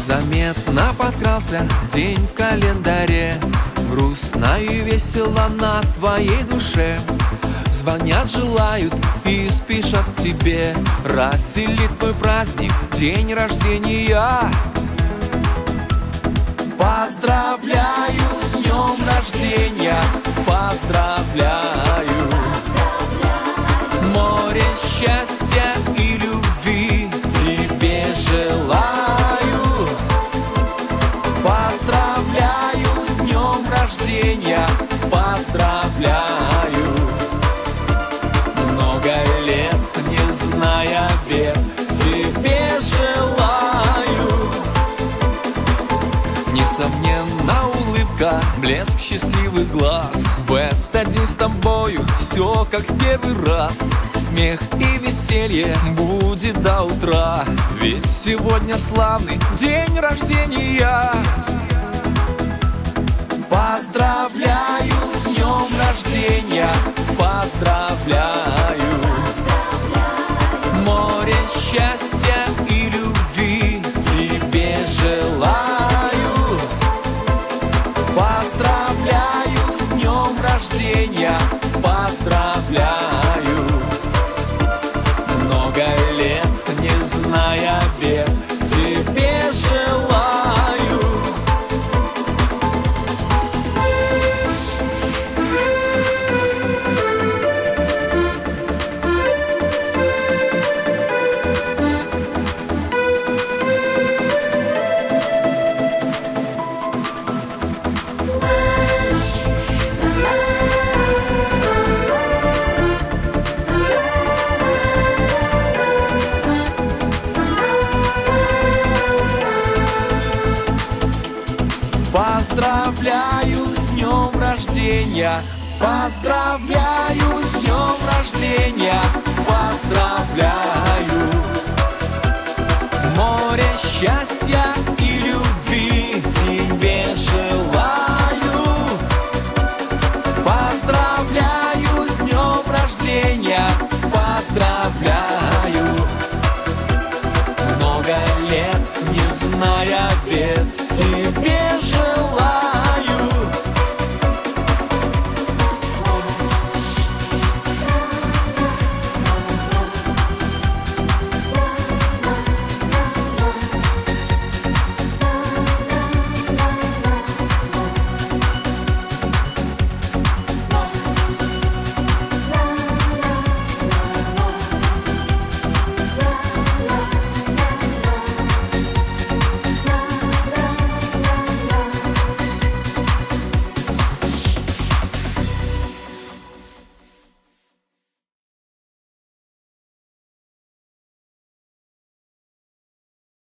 Незаметно подкрался день в календаре. Грустно и весело на твоей душе. Звонят, желают и спешат к тебе. Расселит твой праздник, день рождения. Поздравляю с днем рождения. Поздравляю рождения Поздравляю. Много лет не зная бед Тебе желаю. Несомненно улыбка, блеск счастливых глаз. В этот день с тобою все как в первый раз. Смех и веселье будет до утра. Ведь сегодня славный день рождения Поздравляю с днем рождения Поздравляю. Море счастья и любви тебе желаю. Поздравляю с днем рождения Поздравляю Поздравляю с днем рождения. Поздравляю с днем рождения. Поздравляю